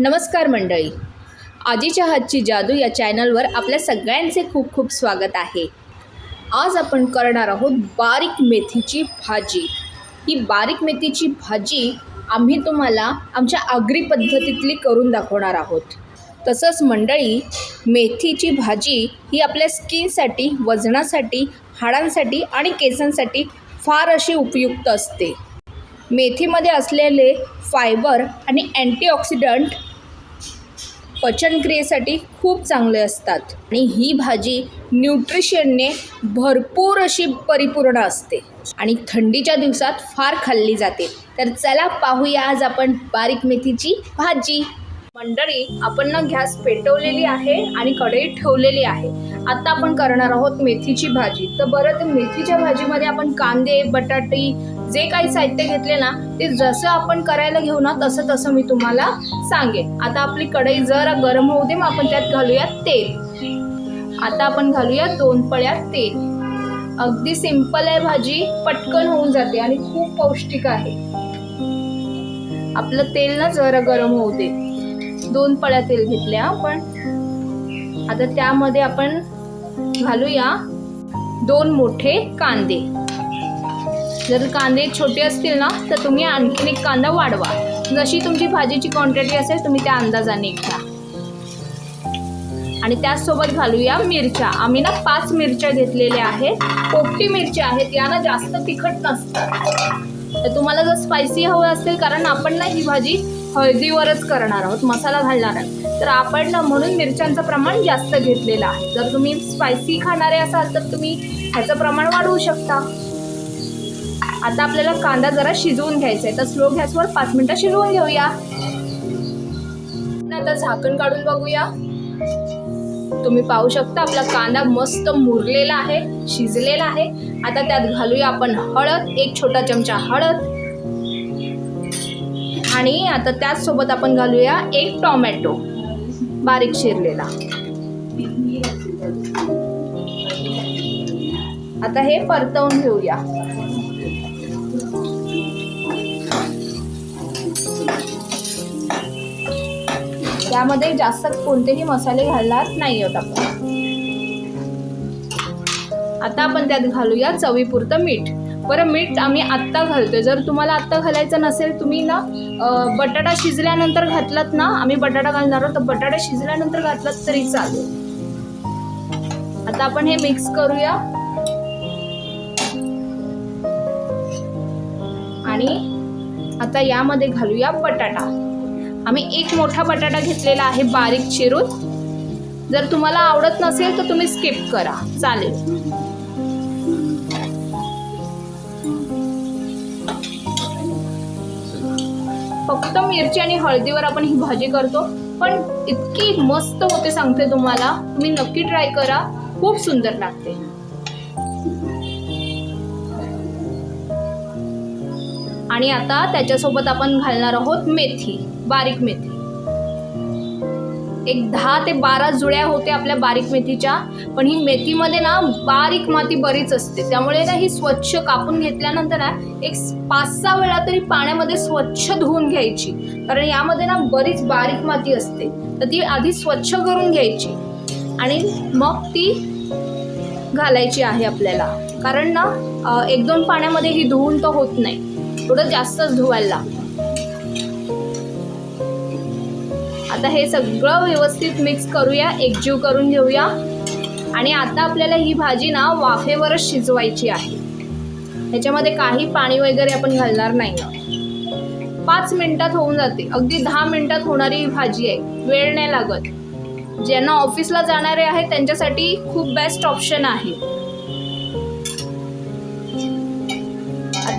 नमस्कार मंडळी. आजीच्या हातची जादू या चॅनलवर आपल्या सगळ्यांचे खूप खूप स्वागत आहे. आज आपण करणार आहोत बारीक मेथीची भाजी. ही बारीक मेथीची भाजी आम्ही तुम्हाला आमच्या आगरी पद्धतीतली करून दाखवणार आहोत. तसंच मंडळी मेथीची भाजी ही आपल्या स्किनसाठी वजनासाठी हाडांसाठी आणि केसांसाठी फार अशी उपयुक्त असते. मेथीमध्ये असलेले फायबर आणि अँटीऑक्सिडंट पचनक्रियेसाठी खूप चांगले असतात. आणि ही भाजी न्यूट्रिशनने भरपूर अशी परिपूर्ण असते. आणि थंडीच्या दिवसात फार खाल्ली जाते. तर चला पाहूया आज आपण बारीक मेथीची भाजी. मंडळी आपण ना गॅस पेटवलेली आहे आणि कढई ठेवलेली आहे. आता आपण करणार आहोत मेथीची भाजी. तर बरं तर मेथीच्या भाजीमध्ये आपण कांदे बटाटे जे काही साहित्य घेतले ना ते जसं आपण करायला घेऊ ना तसं तसं मी तुम्हाला सांगेन. आता आपली कढई जरा गरम होऊ दे मग आपण त्यात घालूया तेल. आता आपण घालूया दोन पळ्या तेल. अगदी सिंपल आहे भाजी पटकन होऊन जाते आणि खूप पौष्टिक आहे. आपलं तेल ना जरा गरम होऊ दे. दोन पळ्या तेल घेतल्या आपण. आता त्यामध्ये आपण घालूया दोन मोठे कांदे. जर कांदे छोटे असतील ना तर तुम्ही आणखीन एक कांदा वाढवा. जशी तुमची भाजीची क्वांटिटी असेल तुम्ही त्या अंदाजाने घ्या. आणि त्याचसोबत घालूया मिरच्या. आम्ही ना पाच मिरच्या घेतलेल्या आहेत. पोपटी मिरच्या आहेत या ना जास्त तिखट नसतात. तर तुम्हाला जर स्पायसी हवं असेल कारण आपण ना ही भाजी हळदीवरच करणार आहोत मसाला घालणार आहोत. तर आपण ना म्हणून मिरच्यांचं प्रमाण जास्त घेतलेलं आहे. जर तुम्ही स्पायसी खाणारे असाल तर तुम्ही ह्याचं प्रमाण वाढवू शकता. आता आपल्याला कांदा जरा शिजवून घ्यायचा आहे तर स्लो गॅसवर पाच मिनिटं शिजवून घेऊया. आता झाकण काढून बघूया. तुम्ही पाहू शकता आपला कांदा मस्त मुरलेला आहे शिजलेला आहे. आता त्यात घालूया आपण हळद एक छोटा चमचा हळद. आणि आता त्याचसोबत आपण घालूया एक टोमॅटो बारीक शिरलेला आता हे परतवून घेऊया. त्यामध्ये जास्त कोणतेही मसाले घालणार नाही आहोत आपण. आता आपण त्यात घालूया चवीपुरतं मीठ. बरं मीठ आम्ही आत्ता घालतोय. जर तुम्हाला आत्ता घालायचं नसेल तुम्ही ना बटाटा शिजल्यानंतर घातलात ना आम्ही बटाटा घालणार आहोत. तर बटाटा शिजल्यानंतर घातलात तरी चालेल. आता आपण हे मिक्स करूया. आणि आता यामध्ये घालूया बटाटा. आम्ही एक मोठा बटाटा घेतलेला आहे बारीक चिरून. जर तुम्हाला आवडत नसेल तर तुम्ही स्किप करा. चालेल. फक्त मिरची आणि हळदीवर आपण ही भाजी करतो. पण इतकी मस्त होते सांगते तुम्हाला. तुम्ही नक्की ट्राय करा. खूप सुंदर लागते. आणि आता त्याच्यासोबत आपण घालणार आहोत मेथी बारीक मेथी. एक दहा ते बारा जुळ्या होत्या आपल्या बारीक मेथीच्या पण ही मेथीमध्ये ना बारीक माती बरीच असते. त्यामुळे ना ही स्वच्छ कापून घेतल्यानंतर ना एक पाच सहा वेळा तरी पाण्यामध्ये स्वच्छ धुवून घ्यायची. कारण यामध्ये ना बरीच बारीक माती असते. तर ती आधी स्वच्छ करून घ्यायची. आणि मग ती घालायची आहे आपल्याला. कारण ना एक दोन पाण्यामध्ये ही धुवून तर होत नाही. थोडं जास्तच धुवायला आता हे सगळं व्यवस्थित मिक्स करूया एकजीव करून घेऊया. आणि आता आपल्याला ही भाजी ना वाफेवरच शिजवायची आहे. ह्याच्यामध्ये काही पाणी वगैरे आपण घालणार नाही. पाच मिनिटात होऊन जाते. अगदी दहा मिनिटात होणारी ही भाजी आहे. वेळ नाही लागत. ज्यांना ऑफिसला जाणारे आहेत त्यांच्यासाठी खूप बेस्ट ऑप्शन आहे.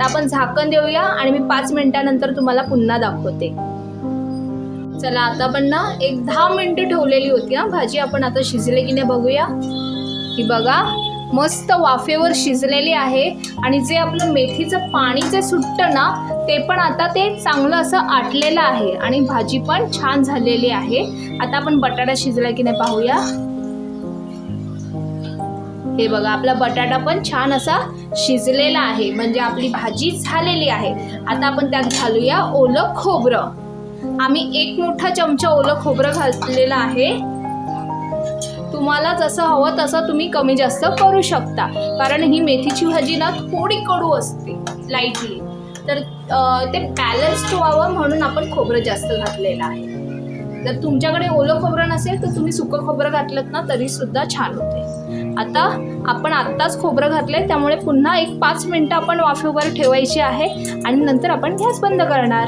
आता आपण झाकण देऊया आणि मी पाच मिनिटानंतर तुम्हाला पुन्हा दाखवते. चला आता आपण ना एक दहा मिनटं ठेवलेली होती ना भाजी आपण आता शिजले की नाही बघूया. ही बघा मस्त वाफेवर शिजलेली आहे आणि जे आपलं मेथीचं पाणी जे सुटतं ना ते पण आता ते चांगलं असं आटलेलं आहे आणि भाजी पण छान झालेली आहे. आता आपण बटाटा शिजला की नाही पाहूया. हे बघा आपला बटाटा पण छान असा शिजलेला आहे. म्हणजे आपली भाजी झालेली आहे. आता आपण त्यात घालूया ओलं खोबरं. आम्ही एक मोठा चमचा ओलं खोबरं घातलेलं आहे. तुम्हाला जसं हवं तसं तुम्ही कमी जास्त करू शकता. कारण ही मेथीची भाजी ना थोडी कडू असते लाईटली तर ते बॅलन्स्ड व्हावं म्हणून आपण खोबरं जास्त घातलेलं आहे. जर तुमच्याकडे ओलं खोबरं नसेल तर तुम्ही सुकं खोबरं घातलं ना तरी सुद्धा छान होते. आता आपण आत्ताच खोबरं घातलंय त्यामुळे पुन्हा एक पाच मिनटं आपण वाफेवर ठेवायची आहे आणि नंतर आपण गॅस बंद करणार.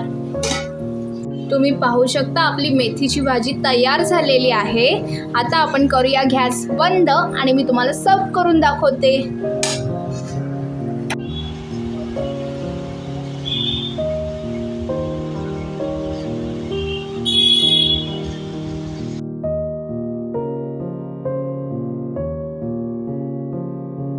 तुम्ही पाहू शकता आपली मेथीची भाजी तयार झालेली आहे. आता आपण करूया गॅस बंद आणि मी तुम्हाला सर्व करून दाखवते.